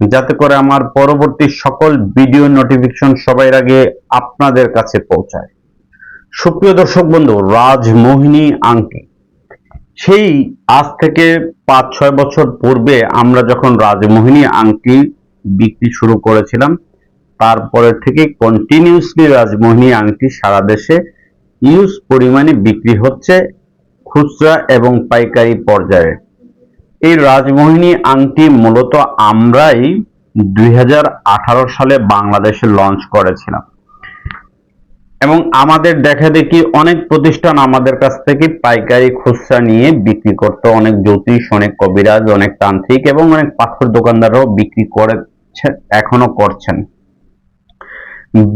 যাতে করে আমার পরবর্তী সকল ভিডিও নোটিফিকেশন সবার আগে আপনাদের কাছে পৌঁছায়। সুপ্রিয় দর্শক বন্ধু, রাজমোহিনী আংটি। সেই আজ থেকে পাঁচ, ছয় বছর পূর্বে আমরা যখন রাজমোহিনী আংটি বিক্রি শুরু করেছিলাম, তারপরে থেকে কন্টিনিউসলি রাজমোহিনী আংটি সারা দেশে ইউজ পরিমাণে বিক্রি হচ্ছে খুচরা এবং পাইকারি পর্যায়ে। এই রাজমোহিনী আংটি মূলত আমরাই দুই হাজার আঠারো সালে বাংলাদেশে লঞ্চ করেছিলাম। এবং আমাদের দেখা দেখি অনেক প্রতিষ্ঠান আমাদের কাছ থেকে পাইকারি খুচরা নিয়ে বিক্রি করতো। অনেক জ্যোতিষ, অনেক কবিরাজ, অনেক তান্ত্রিক এবং অনেক পাথর দোকানদাররাও বিক্রি করেছে, এখনও করছেন।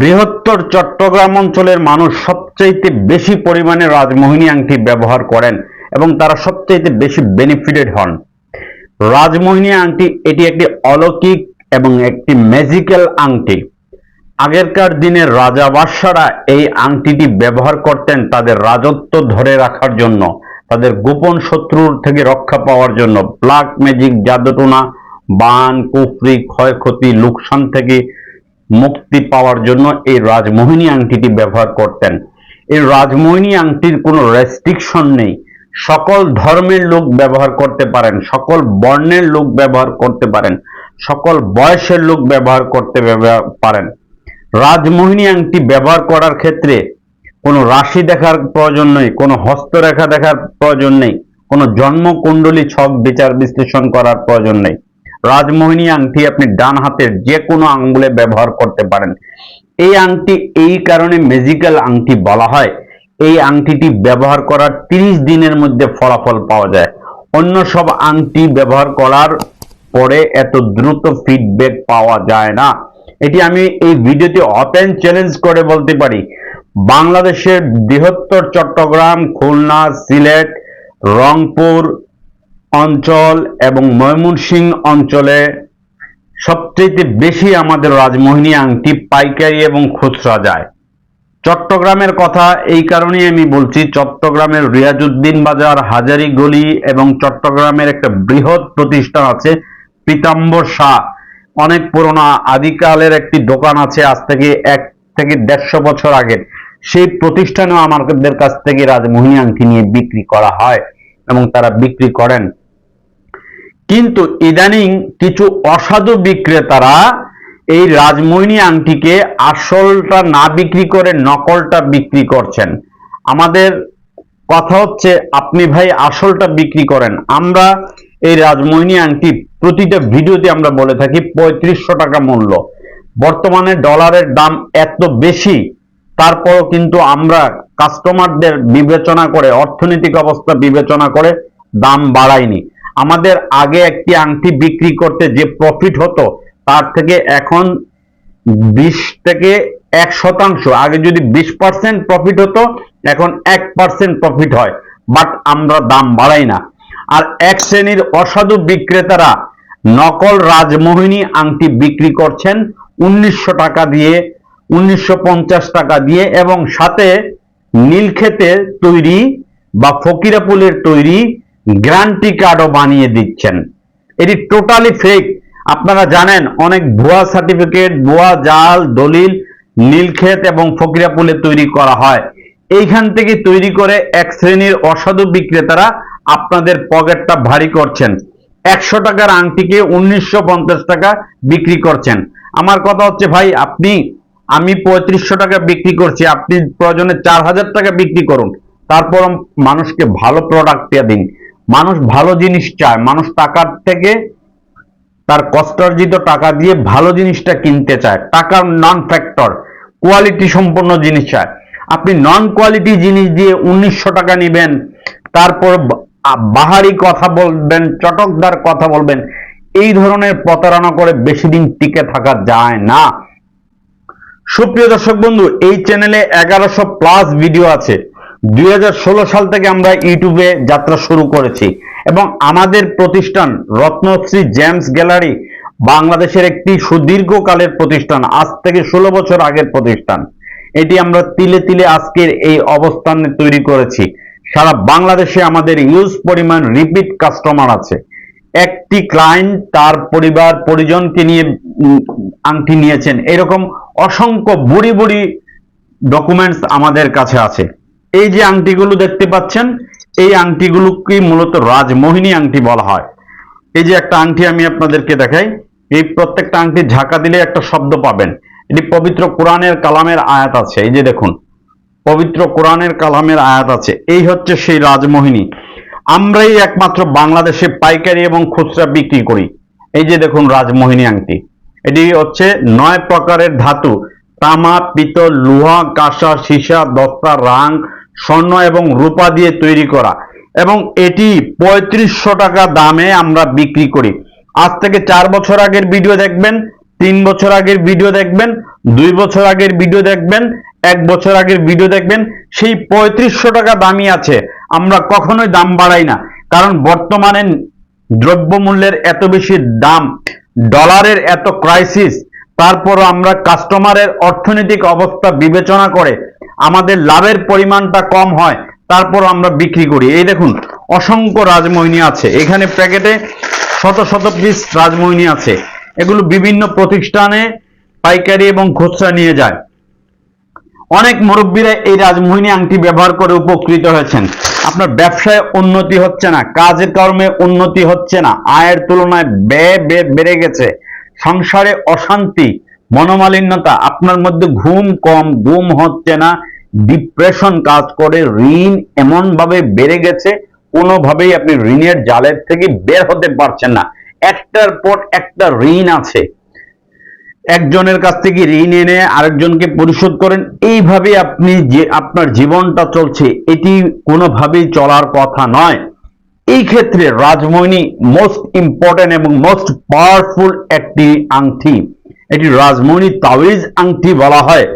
বৃহত্তর চট্টগ্রাম অঞ্চলের মানুষ সবচাইতে বেশি পরিমাণে রাজমোহিনী আংটি ব্যবহার করেন এবং তারা সবচাইতে বেশি বেনিফিটেড হন। রাজমোহিনী আংটি, এটি একটি অলৌকিক এবং একটি ম্যাজিক্যাল আংটি। আগেরকার দিনে রাজা বাদশারা এই আংটিটি ব্যবহার করতেন তাদের রাজত্ব ধরে রাখার জন্য, তাদের গোপন শত্রুর থেকে রক্ষা পাওয়ার জন্য। ব্ল্যাক ম্যাজিক জাদুটোনা, বান, কুফরি, ক্ষয়ক্ষতি, লোকসান থেকে মুক্তি পাওয়ার জন্য এই রাজমোহিনী আংটিটি ব্যবহার করতেন। এই রাজমোহিনী আংটির কোনো রেস্ট্রিকশন নেই। সকল ধর্মের লোক ব্যবহার করতে পারেন, সকল বর্ণের লোক ব্যবহার করতে পারেন, সকল বয়সের লোক ব্যবহার করতে পারেন। রাজমোহিনী আংটি ব্যবহার করার ক্ষেত্রে কোনো রাশি দেখার প্রয়োজন নেই, কোনো হস্তরেখা দেখার প্রয়োজন নেই, কোনো জন্মকুণ্ডলী ছক বিচার বিশ্লেষণ করার প্রয়োজন নেই। রাজমোহিনী আংটি আপনি ডান হাতের যে কোনো আঙ্গুলে ব্যবহার করতে পারেন। এই আংটি এই কারণে ম্যাজিক্যাল আংটি বলা হয়। এই আংটিটি ব্যবহার করার 30 দিনের মধ্যে ফলাফল পাওয়া যায়। অন্য সব আংটি ব্যবহার করার পরে এত দ্রুত ফিডব্যাক পাওয়া যায় না। এটি আমি এই ভিডিওতে ওপেন চ্যালেঞ্জ করে বলতে পারি। বাংলাদেশের বৃহত্তর চট্টগ্রাম, খুলনা, সিলেট, রংপুর অঞ্চল এবং ময়মনসিংহ অঞ্চলে সবচেয়ে বেশি আমাদের রাজমোহিনী আংটি পাইকারি এবং খুচরা যায়। চট্টগ্রামের কথা এই কারণেই আমি বলছি, চট্টগ্রামের রিয়াজউদ্দিন বাজার, হাজারি গলি এবং চট্টগ্রামের একটা বৃহৎ প্রতিষ্ঠান আছে, পীতাম্বর শাহ। অনেক পুরোনো আদিকালের একটি দোকান আছে আজ থেকে এক থেকে দেড়শো বছর আগের। সেই প্রতিষ্ঠানেও আমাদের কাছ থেকে রাজমোহিনী আংটি নিয়ে বিক্রি করা হয় এবং তারা বিক্রি করেন। কিন্তু ইদানিং কিছু অসাধু বিক্রেতারা এই রাজমোহিনী আংটিকে আসলটা না বিক্রি করে নকলটা বিক্রি করছেন। আমাদের কথা হচ্ছে, আপনি ভাই আসলটা বিক্রি করেন। আমরা এই রাজমোহিনী আংটি প্রতিটা ভিডিওতে আমরা বলে থাকি পঁয়ত্রিশশো টাকা মূল্য। বর্তমানে ডলারের দাম এত বেশি, তারপরও কিন্তু আমরা কাস্টমারদের বিবেচনা করে, অর্থনৈতিক অবস্থা বিবেচনা করে দাম বাড়াইনি। আমাদের আগে একটি আংটি বিক্রি করতে যে প্রফিট হতো তার থেকে এখন বিশ থেকে এক শতাংশ। আগে যদি বিশ পার্সেন্ট প্রফিট হতো, এখন এক পার্সেন্ট প্রফিট হয়। বাট আমরা দাম বাড়াই না। আর এক শ্রেণির অসাধু বিক্রেতারা নকল রাজমোহিনী আংটি বিক্রি করছেন উনিশশো টাকা দিয়ে, উনিশশো পঞ্চাশ টাকা দিয়ে এবং সাথে নীলক্ষেতে তৈরি বা ফকিরাপুলের তৈরি গ্যারান্টি কার্ডও বানিয়ে দিচ্ছেন। এটি টোটালি ফেক আপনারা জানেন, অনেক ভুয়া সার্টিফিকেট ভুয়া জাল, দলিল, নীলক্ষেত এবং ফকিরাপুলে তৈরি করা হয়। এইখান থেকে তৈরি করে এক শ্রেণির অসাধু বিক্রেতারা আপনাদের পকেটটা ভারী করছেন। একশো টাকার আংটিকে উনিশশো পঞ্চাশ টাকা বিক্রি করছেন। আমার কথা হচ্ছে, ভাই, আপনি, আমি পঁয়ত্রিশশো টাকা বিক্রি করছি, আপনি প্রয়োজনে চার হাজার টাকা বিক্রি করুন। তারপর মানুষকে ভালো প্রোডাক্ট দিয়ে দিন। মানুষ ভালো জিনিস চায়। মানুষ টাকার থেকে তার কষ্টার্জিত টাকা দিয়ে ভালো জিনিসটা কিনতে চায়, টাকার নন ফ্যাক্টর কোয়ালিটি সম্পন্ন জিনিস চায়। আপনি নন কোয়ালিটি জিনিস দিয়ে উনিশশো টাকা নেবেন, তারপর বাহারি কথা বলবেন, চটকদার কথা বলবেন, এই ধরনের প্রতারণা করে বেশি দিন টিকে থাকা যায় না। সুপ্রিয় দর্শক বন্ধু, এই চ্যানেলে এগারোশো প্লাস ভিডিও আছে। দুই হাজার ষোলো সাল থেকে আমরা ইউটিউবে যাত্রা শুরু করেছি। এবং আমাদের প্রতিষ্ঠান রত্নশ্রী জেমস গ্যালারি বাংলাদেশের একটি সুদীর্ঘকালের প্রতিষ্ঠান, আজ থেকে ষোলো বছর আগের প্রতিষ্ঠান। এটি আমরা তিলে তিলে আজকের এই অবস্থানে তৈরি করেছি। সারা বাংলাদেশে আমাদের ইউজ পরিমাণ রিপিট কাস্টমার আছে। একটি ক্লায়েন্ট তার পরিবার, পরিজনকে নিয়ে আংটি নিয়েছেন। এরকম অসংখ্য বুড়ি বুড়ি ডকুমেন্টস আমাদের কাছে আছে। এই যে আংটিগুলো দেখতে পাচ্ছেন এই আংটিগুলোকে মূলত রাজমোহিনী আংটি বলা হয়। এই যে একটা আংটি আমি আপনাদেরকে দেখাই, এই প্রত্যেকটা আংটি ঝাঁকা দিলে একটা শব্দ পাবেন। এটি পবিত্র কোরআনের কালামের আয়াত আছে, এই যে দেখুন। পবিত্র কোরআনের কালামের আয়াত আছে, এই হচ্ছে সেই রাজমোহিনী। আমরাই একমাত্র বাংলাদেশে পাইকারি এবং খুচরা বিক্রি করি। এই যে দেখুন রাজমোহিনী আংটি। এটি হচ্ছে নয় প্রকারের ধাতু। তামা, পিতল, লোহা, কাঁসা, সীসা, দস্তা, রাং স্বর্ণ এবং রূপা দিয়ে তৈরি করা। এবং এটি পঁয়ত্রিশশো টাকা দামে আমরা বিক্রি করি। আজ থেকে চার বছর আগের ভিডিও দেখবেন, তিন বছর আগের ভিডিও দেখবেন, দুই বছর আগের ভিডিও দেখবেন, এক বছর আগের ভিডিও দেখবেন, সেই পঁয়ত্রিশশো টাকা দামই আছে। আমরা কখনোই দাম বাড়াই না। কারণ বর্তমানে দ্রব্যমূল্যের এত বেশি দাম, ডলারের এত ক্রাইসিস তারপর আমরা কাস্টমারের অর্থনৈতিক অবস্থা বিবেচনা করে আমাদের লাভের পরিমাণটা কম হয়, তারপর আমরা বিক্রি করি। এই দেখুন, অসংখ্য রাজমোহিনী আছে। এখানে প্যাকেটে শত শত পিস রাজমোহিনী আছে। এগুলো বিভিন্ন প্রতিষ্ঠানে পাইকারি এবং খুচরা নিয়ে যায়। অনেক মুরব্বীরা এই রাজমোহিনী আংটি ব্যবহার করে উপকৃত হয়েছেন। আপনার ব্যবসায় উন্নতি হচ্ছে না, কাজের কর্মে উন্নতি হচ্ছে না, আয়ের তুলনায় ব্যয় বেড়ে গেছে। সংসারে অশান্তি মনোমালিন্যতা, আপনার মধ্যে ঘুম কম, ঘুম হচ্ছে না ডিপ্রেশন কাজ করে, ঋণ এমন ভাবে বেড়ে গেছে, কোনোভাবেই আপনি ঋণের জালের থেকে বের হতে পারছেন না। একটার পর একটা ঋণ আছে। একজনের কাছ থেকে ঋণ এনে আরেকজনকে পরিশোধ করেন, এইভাবে আপনি যে, আপনার জীবনটা চলছে, এটি কোনোভাবেই চলার কথা নয়। এই ক্ষেত্রে রাজমণি মোস্ট ইম্পর্টেন্ট এবং মোস্ট পাওয়ারফুল একটি আংটি। এটি রাজমণি তাওয়িজ আংটি বলা হয়।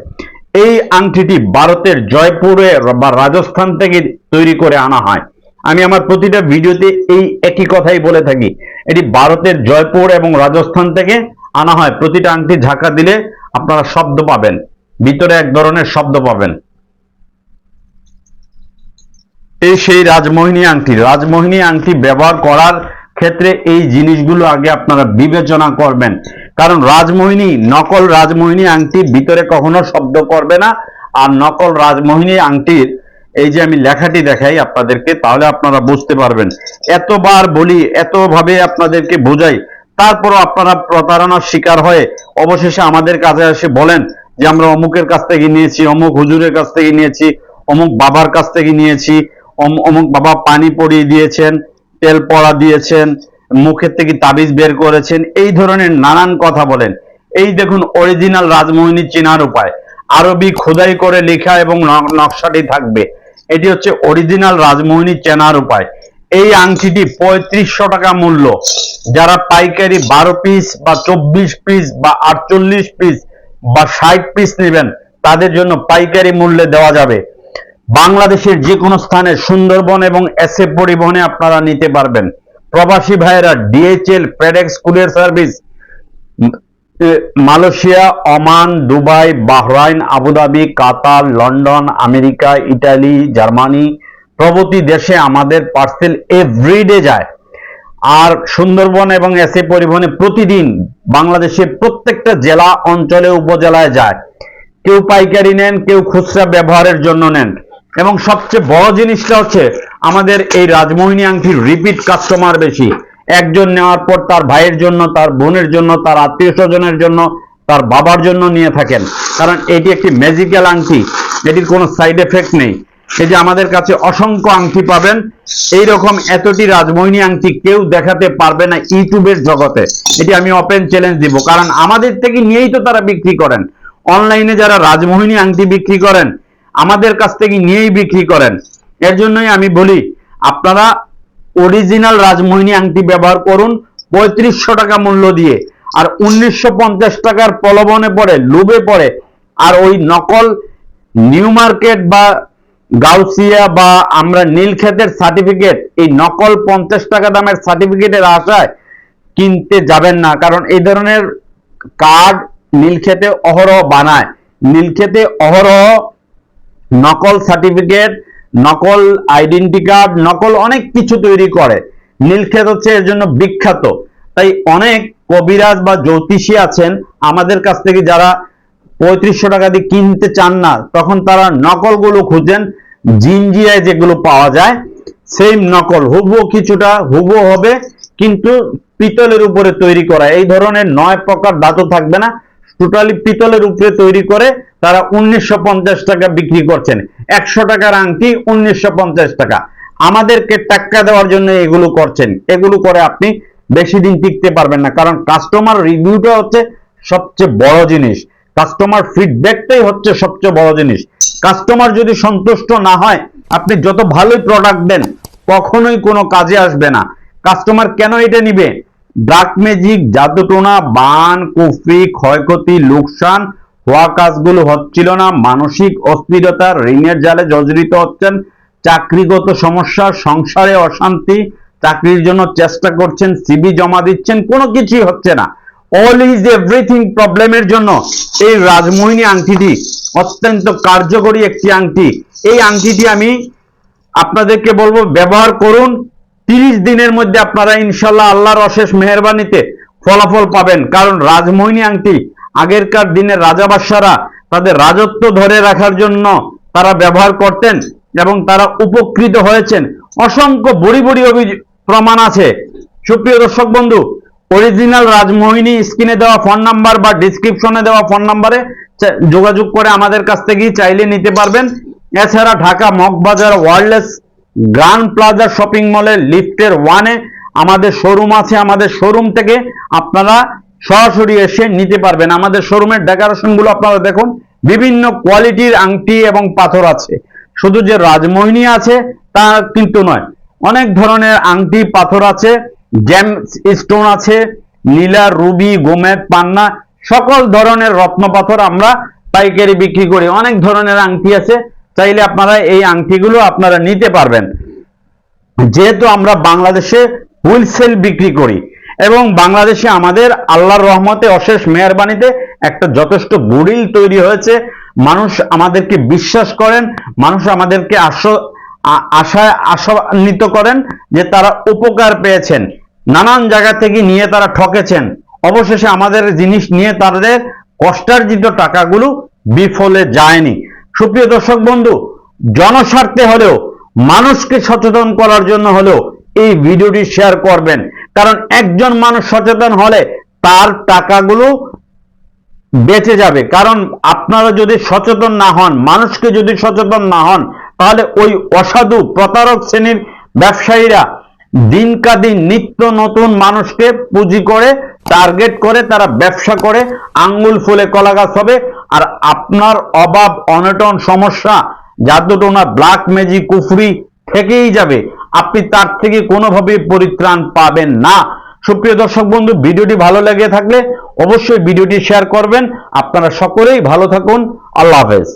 এই আংটিটি ভারতের জয়পুরে বা রাজস্থান থেকে তৈরি করে আনা হয়। আমি আমার প্রতিটা ভিডিওতে এই একই কথাই বলে থাকি। এটি ভারতের জয়পুর এবং রাজস্থান থেকে আনা হয়। প্রতিটা আংটি ঝাঁকা দিলে আপনারা শব্দ পাবেন। ভিতরে এক ধরনের শব্দ পাবেন। এই সেই রাজমোহিনী আংটি। রাজমোহিনী আংটি ব্যবহার করার ক্ষেত্রে এই জিনিসগুলো আগে আপনারা বিবেচনা করবেন। কারণ রাজমোহিনী, নকল রাজমোহিনী আংটি ভিতরে কখনো শব্দ করবে না। আর নকল রাজমোহিনী আংটির এই যে আমি লেখাটি দেখাই আপনাদেরকে, তাহলে আপনারা বুঝতে পারবেন। এতবার বলি, এতভাবে আপনাদেরকে বোঝাই, তারপরও আপনারা প্রতারণার শিকার হয়ে অবশেষে আমাদের কাছে এসে বলেন যে, আমরা অমুকের কাছ থেকে নিয়েছি, অমুক হুজুরের কাছ থেকে নিয়েছি, অমুক বাবার কাছ থেকে নিয়েছি, অম- অমুক বাবা পানি পরিয়ে দিয়েছেন, তেল পড়া দিয়েছেন মুখের থেকে তাবিজ বের করেছেন, এই ধরনের নানান কথা বলেন। এই দেখুন অরিজিনাল রাজমোহিনী চেনার উপায়। আরবি খোদাই করে লেখা এবং নকশাটি থাকবে। এটি হচ্ছে অরিজিনাল রাজমোহিনী চেনার উপায়। এই আংটিটি পঁয়ত্রিশশো টাকা মূল্য। যারা পাইকারি বারো পিস বা চব্বিশ পিস বা আটচল্লিশ পিস বা ষাট পিস নেবেন, তাদের জন্য পাইকারি মূল্যে দেওয়া যাবে। বাংলাদেশের যে কোনো স্থানে সুন্দরবন এবং এসএ পরিবহনে আপনারা নিতে পারবেন। প্রবাসী ভাইয়েরা DHL FedEx, courier service Malaysia, Oman, Dubai, Bahrain, Abu Dhabi, Qatar, London, America, Italy, Germany প্রভৃতি দেশে আমাদের পার্সেল এভরিডে যায়। আর সুন্দরবন এবং এসএ পরিবহনে প্রতিদিন বাংলাদেশের প্রত্যেকটা জেলা, অঞ্চলে, উপজেলায় যায়। কেউ পাইকারি নেন, কেউ খুচরা ব্যবহারের জন্য নেন। এবং সবচেয়ে বড় জিনিসটা হচ্ছে আমাদের এই রাজমোহিনী আংটির রিপিট কাস্টমার বেশি। একজন নেওয়ার পর তার ভাইয়ের জন্য, তার বোনের জন্য, তার আত্মীয় স্বজনের জন্য, তার বাবার জন্য নিয়ে থাকেন। কারণ এটি একটি ম্যাজিক্যাল আংটি। এটির কোনো সাইড এফেক্ট নেই। এই যে আমাদের কাছে অসংখ্য আংটি পাবেন এই রকম এতটি রাজমোহিনী আংটি কেউ দেখাতে পারবে না ইউটিউবের জগতে। এটি আমি ওপেন চ্যালেঞ্জ দিব। কারণ আমাদের থেকে নিয়েই তো তারা বিক্রি করেন। অনলাইনে যারা রাজমোহিনী আংটি বিক্রি করেন আমাদের কাছ থেকে নিয়েই বিক্রি করেন। এর জন্যই আমি বলি, আপনারা অরিজিনাল রাজমোহিনী আংটি ব্যবহার করুন, পঁয়ত্রিশশো টাকা মূল্য দিয়ে। আর উনিশশো পঞ্চাশ টাকার প্রলোভনে পড়ে, লোভে পড়ে, আর ওই নকল নিউ মার্কেট বা গাউসিয়া বা আমরা নীলক্ষেতের সার্টিফিকেট এই নকল পঞ্চাশ টাকা দামের সার্টিফিকেটের আশায় কিনতে যাবেন না, কারণ এই ধরনের কার্ড নীলক্ষেতে অহরহ বানায়। নীলক্ষেতে অহরহ নকল সার্টিফিকেট, নকল আইডেন্টি কার্ড, নকল অনেক কিছু তৈরি করে। নীলক্ষেত হচ্ছে এর জন্য বিখ্যাত। তাই অনেক কবিরাজ বা জ্যোতিষী আছেন, আমাদের কাছ থেকে যারা পঁয়ত্রিশশো টাকা দিয়ে কিনতে চান না, তখন তারা নকলগুলো খুঁজেন জিনজিয়ায় যেগুলো পাওয়া যায় সেম নকল। হুবহু কিছুটা হুবহু হবে, কিন্তু পিতলের উপরে তৈরি করা। এই ধরনের নয় প্রকার ধাতু থাকবে না টোটালি পিতলের উপরে তৈরি করে তারা উনিশশো পঞ্চাশ টাকা বিক্রি করছেন। একশো টাকার আংটি উনিশশো টাকা। আমাদেরকে টাক্কা দেওয়ার জন্য এগুলো করছেন। এগুলো করে আপনি বেশি দিন টিকতে পারবেন না। কারণ কাস্টমার রিভিউটা হচ্ছে সবচেয়ে বড় জিনিস। কাস্টমার ফিডব্যাকটাই হচ্ছে সবচেয়ে বড় জিনিস। কাস্টমার যদি সন্তুষ্ট না হয়, আপনি যত ভালোই প্রোডাক্ট দেন, কখনোই কোনো কাজে আসবে না। কাস্টমার কেন এটা নিবে? ডার্ক ম্যাজিক জাদুটোনা, বান, কুফরি, ক্ষয়ক্ষতি, লোকসান হওয়া কাজগুলো হচ্ছিল না। মানসিক অস্থিরতা, ঋণের জালে জর্জরিত হচ্ছেন, চাকরিগত সমস্যা, সংসারে অশান্তি, চাকরির জন্য চেষ্টা করছেন সিবি জমা দিচ্ছেন, কোনো কিছুই হচ্ছে না। অল ইজ এভরিথিং প্রবলেমের জন্য এই রাজমোহিনী আংটিটি অত্যন্ত কার্যকরী একটি আংটি। এই আংটিটি আমি আপনাদেরকে বলব, ব্যবহার করুন, তিরিশ দিনের মধ্যে আপনারা ইনশাল্লাহ আল্লাহর অশেষ মেহরবানিতে ফলাফল পাবেন। কারণ রাজমোহিনী আংটি আগেরকার দিনের রাজা বাদশারা তাদের রাজত্ব ধরে রাখার জন্য তারা ব্যবহার করতেন এবং তারা উপকৃত হয়েছেন। অসংখ্য বড়ি বড়ি প্রমাণ আছে। সুপ্রিয় দর্শক বন্ধু অরিজিনাল রাজমোহিনী স্ক্রিনে দেওয়া ফোন নাম্বার বা ডিসক্রিপশনে দেওয়া ফোন নাম্বারে যোগাযোগ করে আমাদের কাছ থেকে চাইলে নিতে পারবেন। এছাড়া Dhaka Moghbazar Wireless Grand Plaza shopping মলের লিফটের ওয়ানে আমাদের শোরুম আছে। আমাদের শোরুম থেকে আপনারা সরাসরি এসে নিতে পারবেন। আমাদের শোরুমের ডেকোরেশনগুলো আপনারা দেখুন, বিভিন্ন কোয়ালিটির আংটি এবং পাথর আছে। শুধু যে রাজমোহিনী আছে, তা কিন্তু নয়। অনেক ধরনের আংটি, পাথর আছে জ্যাম স্টোন আছে, নীলা রুবি গোমেদ পান্না, সকল ধরনের রত্ন পাথর আমরা পাইকারি বিক্রি করি। অনেক ধরনের আংটি আছে, চাইলে আপনারা এই আংটিগুলো আপনারা নিতে পারবেন। যেহেতু আমরা বাংলাদেশে হোলসেল বিক্রি করি এবং বাংলাদেশে আমাদের আল্লাহর রহমতে অশেষ মেহরবানিতে একটা যথেষ্ট গুডিল তৈরি হয়েছে। মানুষ আমাদেরকে বিশ্বাস করেন, মানুষ আমাদেরকে আশ আশায় আশান্বিত করেন যে তারা উপকার পেয়েছেন। নানান জায়গা থেকে নিয়ে তারা ঠকেছেন। অবশেষে আমাদের জিনিস নিয়ে তাদের কষ্টার্জিত টাকাগুলো বিফলে যায়নি। সুপ্রিয় দর্শক বন্ধু, জনস্বার্থে হলেও, মানুষকে সচেতন করার জন্য হলেও এই ভিডিওটি শেয়ার করবেন। কারণ একজন মানুষ সচেতন হলে তার টাকাগুলো বেঁচে যাবে। কারণ আপনারা যদি সচেতন না হন, মানুষকে যদি সচেতন না হন, তাহলে ওই অসাধু প্রতারক শ্রেণির ব্যবসায়ীরা দিনকা দিন নিত্য নতুন মানুষকে পুঁজি করে, টার্গেট করে, তারা ব্যবসা করে, আঙ্গুল ফুলে কলা গাছ হবে। আর আপনার অভাব, অনটন, সমস্যা জাদুটোনা ব্ল্যাক ম্যাজিক, কুফরি থেকেই যাবে। আপনি তার থেকে কোনোভাবে পরিত্রাণ পাবেন না। সুপ্রিয় দর্শক বন্ধু, ভিডিওটি ভালো লেগে থাকলে অবশ্যই ভিডিওটি শেয়ার করবেন। আপনারা সকলেই ভালো থাকুন। আল্লাহ হাফেজ।